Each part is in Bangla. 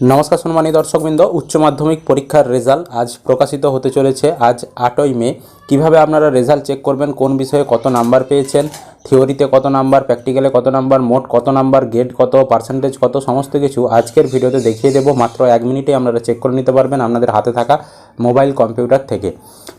নমস্কার সম্মানী দর্শকবৃন্দ, উচ্চ মাধ্যমিক পরীক্ষার রেজাল্ট আজ প্রকাশিত হতে চলেছে আজ আটই মে। কীভাবে আপনারা রেজাল্ট চেক করবেন, কোন বিষয়ে কত নাম্বার পেয়েছেন থিওরিতে কত নাম্বার, প্র্যাকটিক্যালে কত নাম্বার, মোট কত নাম্বার, গেট কত, পার্সেন্টেজ কত, সমস্ত কিছু আজকের ভিডিওতে দেখিয়ে দেবো। মাত্র এক মিনিটে আপনারা চেক করে নিতে পারবেন আপনাদের হাতে থাকা মোবাইল কম্পিউটার থেকে।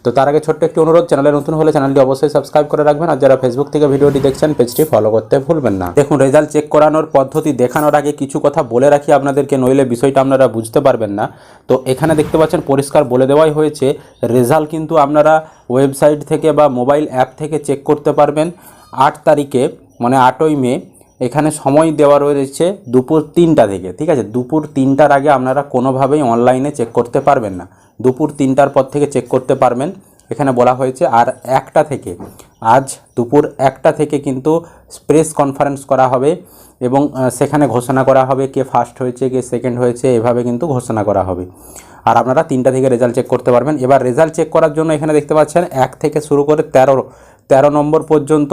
তো তার আগে ছোট্ট একটি অনুরোধ, চ্যানেলে নতুন হলে চ্যানেলটি অবশ্যই সাবস্ক্রাইব করে রাখবেন আর যারা ফেসবুক থেকে ভিডিওটি দেখছেন, পেজটি ফলো করতে ভুলবেন না। দেখুন রেজাল্ট চেক করানোর পদ্ধতি দেখানোর আগে কিছু কথা বলে রাখি আপনাদেরকে, নইলে বিষয়টা আপনারা বুঝতে পারবেন না। তো এখানে দেখতে পাচ্ছেন, পরিষ্কার বলে দেওয়াই হয়েছে। রেজাল্ট কিন্তু আপনারা ওয়েবসাইট থেকে বা মোবাইল অ্যাপ থেকে চেক করতে পারবেন। আট তারিখে মানে আটই মে, এখানে সময় দেওয়া রয়েছে দুপুর তিনটা থেকে, ঠিক আছে? দুপুর তিনটার আগে আপনারা কোনোভাবেই অনলাইনে চেক করতে পারবেন না। দুপুর তিনটার পর থেকে চেক করতে পারবেন। এখানে বলা হয়েছে আর একটা থেকে, আজ দুপুর একটা থেকে কিন্তু প্রেস কনফারেন্স করা হবে এবং সেখানে ঘোষণা করা হবে কে ফার্স্ট হয়েছে, কে সেকেন্ড হয়েছে, এভাবে কিন্তু ঘোষণা করা হবে। আর আপনারা তিনটা থেকে রেজাল্ট চেক করতে পারবেন। এবার রেজাল্ট চেক করার জন্য এখানে দেখতে পাচ্ছেন, এক থেকে শুরু করে তেরো তেরো নম্বর পর্যন্ত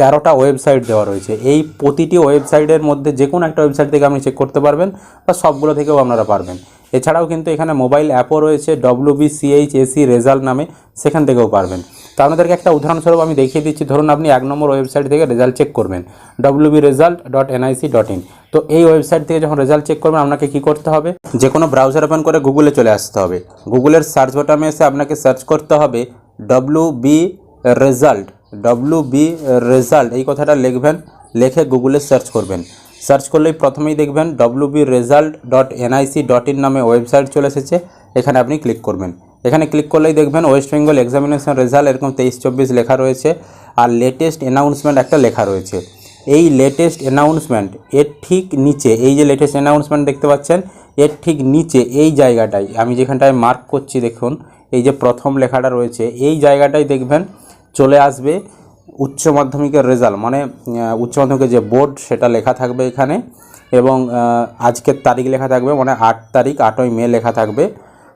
তেরোটা ওয়েবসাইট দেওয়া রয়েছে। এই প্রতিটি ওয়েবসাইটের মধ্যে যে কোনো একটা ওয়েবসাইট থেকে আপনি চেক করতে পারবেন বা সবগুলো থেকেও আপনারা পারবেন। এছাড়াও কিন্তু এখানে মোবাইল অ্যাপও রয়েছে W B CH SE result নামে, সেখান থেকেও পারবেন। তো আপনাদেরকে একটা উদাহরণস্বরূপ আমি দেখিয়ে দিচ্ছি। ধরুন আপনি এক নম্বর ওয়েবসাইট থেকে রেজাল্ট চেক করবেন W B result dot NIC dot in তো এই ওয়েবসাইট থেকে যখন রেজাল্ট চেক করবেন, আপনাকে কি করতে হবে? যে কোনো ব্রাউজার ওপেন করে গুগলে চলে আসতে হবে। গুগলের সার্চ বাটনে এসে আপনাকে সার্চ করতে হবে W B result W B result এই কথাটা লিখবেন, লিখে গুগলে সার্চ করবেন। সার্চ করলেই প্রথমেই দেখবেন W B result dot NIC dot in নামে ওয়েবসাইট চলে এসেছে। এখানে আপনি ক্লিক করবেন। এখানে ক্লিক করলেই দেখবেন ওয়েস্ট বেঙ্গল এক্সামিনেশন রেজাল্ট এরকম তেইশ চব্বিশ লেখা রয়েছে। আর লেটেস্ট অ্যানাউন্সমেন্ট একটা লেখা রয়েছে। এই লেটেস্ট অ্যানাউন্সমেন্ট এর ঠিক নিচে, এই যে লেটেস্ট অ্যানাউন্সমেন্ট দেখতে পাচ্ছেন, এর ঠিক নিচে এই জায়গাটায়, আমি যেখানটায় মার্ক করছি দেখুন, এই যে প্রথম লেখাটা রয়েছে, এই জায়গাটায় দেখবেন চলে আসবে উচ্চ মাধ্যমিকের রেজাল্ট মানে উচ্চ মাধ্যমিকের যে বোর্ড সেটা লেখা থাকবে এখানে এবং আজকের তারিখ লেখা থাকবে মানে আট তারিখ, আটই মে লেখা থাকবে।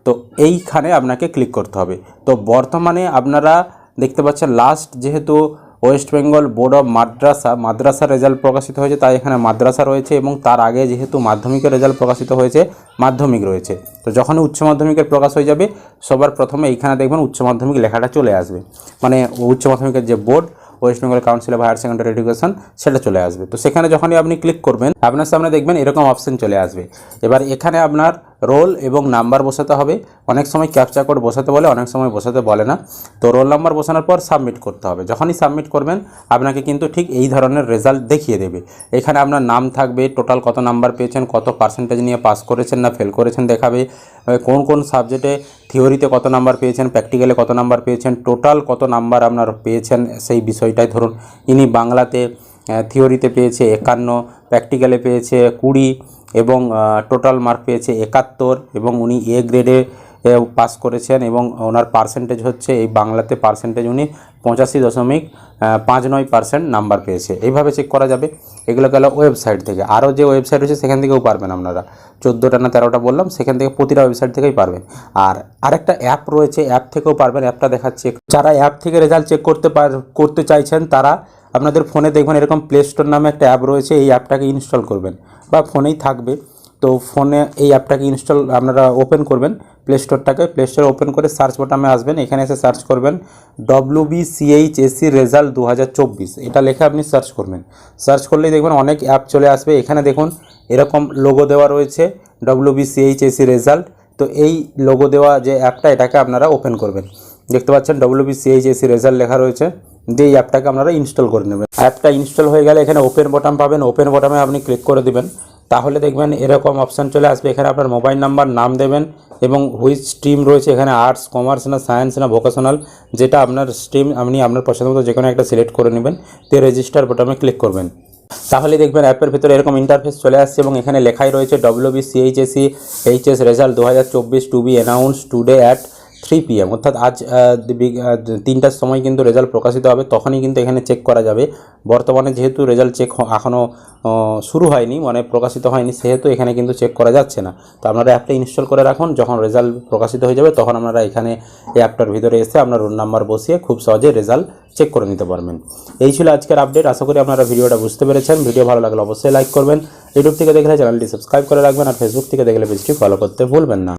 তো এইখানে আপনাকে ক্লিক করতে হবে। তো বর্তমানে আপনারা দেখতে পাচ্ছেন লাস্ট যেহেতু west Bengal board of madrasa মাদ্রাসার রেজাল্ট প্রকাশিত হয়েছে, তাই এখানে মাদ্রাসা রয়েছে এবং তার আগে যেহেতু মাধ্যমিকের রেজাল্ট প্রকাশিত হয়েছে, মাধ্যমিক রয়েছে। তো যখনই উচ্চ মাধ্যমিকের প্রকাশ হয়ে যাবে, সবার প্রথমে এইখানে দেখবেন উচ্চ মাধ্যমিক লেখাটা চলে আসবে। মানে উচ্চ মাধ্যমিকের যে board, west Bengal council of higher secondary education, সেটা চলে আসবে। তো সেখানে যখনই আপনি ক্লিক করবেন, আপনার সামনে দেখবেন এরকম অপশন চলে আসবে। এবার এখানে আপনার রোল এবং নাম্বার বসাতে হবে। অনেক সময় ক্যাপচা কোড বসাতে বলে, অনেক সময় বসাতে বলে না। তো রোল নাম্বার বসানোর পর সাবমিট করতে হবে। যখনই সাবমিট করবেন, আপনাকে কিন্তু ঠিক এই ধরনের রেজাল্ট দেখিয়ে দেবে। এখানে আপনার নাম থাকবে, টোটাল কত নাম্বার পেয়েছেন, কত পার্সেন্টেজ নিয়ে পাস করেছেন না ফেল করেছেন দেখাবে কোন কোন সাবজেক্টে থিওরিতে কত নাম্বার পেয়েছেন, প্র্যাকটিক্যালে কত নাম্বার পেয়েছেন, টোটাল কত নাম্বার আপনার পেয়েছেন, সেই বিষয়টাই ধরুন। ইনি বাংলাতে থিওরিতে পেয়েছে একান্ন, প্র্যাকটিক্যালে পেয়েছে কুড়ি এবং টোটাল মার্ক পেয়েছে একাত্তর এবং উনি এ গ্রেডে পাস করেছেন এবং ওনার পার্সেন্টেজ হচ্ছে এই বাংলাতে পার্সেন্টেজ উনি পঁচাশি দশমিক পাঁচ নয় পার্সেন্ট নাম্বার পেয়েছে। এইভাবে চেক করা যাবে। এগুলো গেল ওয়েবসাইট থেকে। আরও যে ওয়েবসাইট রয়েছে সেখান থেকেও পারবেন আপনারা। চোদ্দোটা না তেরোটা বললাম, সেখান থেকে প্রতিটা ওয়েবসাইট থেকেই পারবেন। আর আরেকটা অ্যাপ রয়েছে অ্যাপ থেকেও পারবেন। অ্যাপটা দেখাচ্ছে যারা অ্যাপ থেকে রেজাল্ট চেক করতে পার, করতে চাইছেন তারা আপনাদের ফোনে দেখবেন এরকম প্লে স্টোর নামে একটা অ্যাপ রয়েছে, এই অ্যাপটাকে ইনস্টল করবেন। বা ফোনেই থাকবে। তো ফোনে এই অ্যাপটাকে ইনস্টল আপনারা ওপেন করবেন প্লে স্টোরটাকে প্লে স্টোর ওপেন করে সার্চ বাটনে আসবেন, এখানে এসে সার্চ করবেন W B CH SE result দু হাজার চব্বিশ। এটা লিখে আপনি সার্চ করবেন। সার্চ করলেই দেখবেন অনেক অ্যাপ চলে আসবে। এখানে দেখুন এরকম লোগো দেওয়া রয়েছে W B CH SE result তো এই লোগো দেওয়া যে অ্যাপটা এটাকে আপনারা ওপেন করবেন। দেখতে পাচ্ছেন W B CH SE result লেখা রয়েছে। দিয়ে এই অ্যাপটাকে আপনারা ইনস্টল করে নেবেন। অ্যাপটা ইনস্টল হয়ে গেলে এখানে ওপেন বটাম পাবেন। ওপেন বটামে আপনি ক্লিক করে দেবেন। তাহলে দেখবেন এরকম অপশান চলে আসবে। এখানে আপনার মোবাইল নাম্বার নাম দেবেন এবং হুইচ স্ট্রিম রয়েছে এখানে আর্টস কমার্স না সায়েন্স না ভোকেশনাল যেটা আপনার স্ট্রিম আপনি আপনার পছন্দ মতো যে কোনো একটা সিলেক্ট করে নেবেন। দিয়ে রেজিস্টার বটামে ক্লিক করবেন। তাহলে দেখবেন অ্যাপের ভিতরে এরকম ইন্টারফেস চলে আসছে এবং এখানে লেখাই রয়েছে W B CHSE HS result দু হাজার চব্বিশ to be announce today at three PM অর্থাৎ আজ তিনটার সময় কিন্তু রেজাল্ট প্রকাশিত হবে, তখনই কিন্তু এখানে চেক করা যাবে। বর্তমানে যেহেতু রেজাল্ট চেক এখনও শুরু হয়নি মানে প্রকাশিত হয়নি, সেহেতু এখানে কিন্তু চেক করা যাচ্ছে না। তো আপনারা অ্যাপটা ইনস্টল করে রাখুন, যখন রেজাল্ট প্রকাশিত হয়ে যাবে, তখন আপনারা এখানে অ্যাপটার ভিতরে এসে আপনার রোল নাম্বার বসিয়ে খুব সহজে রেজাল্ট চেক করে নিতে পারবেন। এই ছিল আজকের আপডেট আশা করি আপনারা ভিডিওটা বুঝতে পেরেছেন। ভিডিও ভালো লাগলে অবশ্যই লাইক করবেন। ইউটিউব থেকে দেখলে চ্যানেলটি সাবস্ক্রাইব করে রাখবেন, আর ফেসবুক থেকে দেখলে পেজটি ফলো করতে ভুলবেন না।